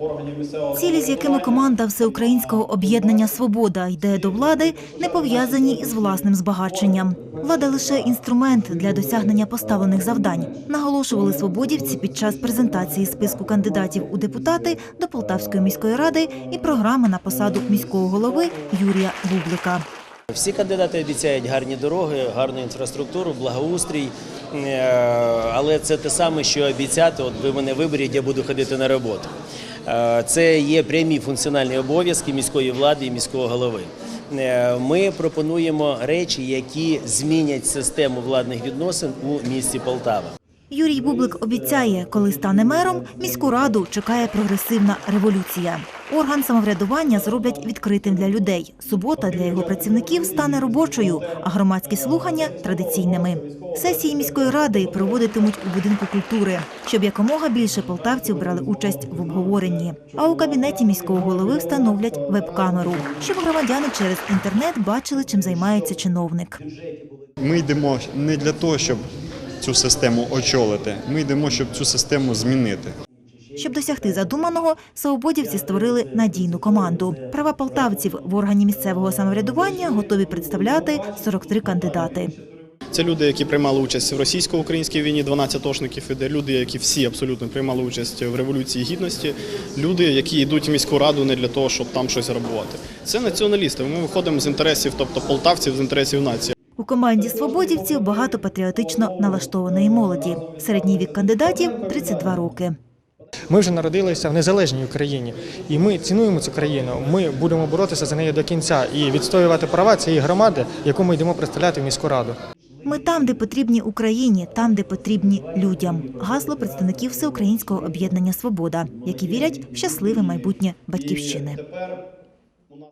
органів місцевого Цілі, з якими команда всеукраїнського об'єднання Свобода йде до влади, не пов'язані із власним збагаченням. Влада лише інструмент для досягнення поставлених завдань. Наголошували свободівці під час презентації списку кандидатів у депутати до Полтавської міської ради і програми на посаду міського голови Юрія Бублика. Всі кандидати обіцяють гарні дороги, гарну інфраструктуру, благоустрій. Е, Але це те саме, що обіцяти. От ви мене виберіть, я буду ходити на роботу. Е, Це є прямі функціональні обов'язки міської влади і міського голови. Е, Ми пропонуємо речі, які змінять систему владних відносин у місті Полтава. Юрій Бублик обіцяє, коли стане мером, міську раду чекає прогресивна революція. Орган самоврядування зроблять відкритим для людей. Субота для його працівників стане робочою, а громадські слухання традиційними. Сесії міської ради проводитимуть у будинку культури, щоб якомога більше полтавців брали участь в обговоренні. А у кабінеті міського голови встановлять веб-камеру, щоб громадяни через інтернет бачили, чим займається чиновник. Ми йдемо не для того, щоб цю систему очолити. Ми йдемо, щоб цю систему змінити. Щоб досягти задуманого, свободівці створили надійну команду. Права полтавців в органі місцевого самоврядування готові представляти 43 кандидати. Це люди, які приймали участь в російсько-українській війні, 12 атошників іде, люди, які всі абсолютно приймали участь в революції гідності, люди, які йдуть в міську раду не для того, щоб там щось грабувати. Це націоналісти. Ми виходимо з інтересів, тобто полтавців, з інтересів нації. У команді свободівців багато патріотично налаштованої молоді. Середній вік кандидатів 32 роки. Ми вже народилися в незалежній Україні, і ми цінуємо цю країну. Ми будемо боротися за неї до кінця і відстоювати права цієї громади, яку ми йдемо представляти в міську раду. Ми там, де потрібні Україні, там, де потрібні людям. Гасло представників всеукраїнського об'єднання Свобода, які вірять в щасливе майбутнє батьківщини.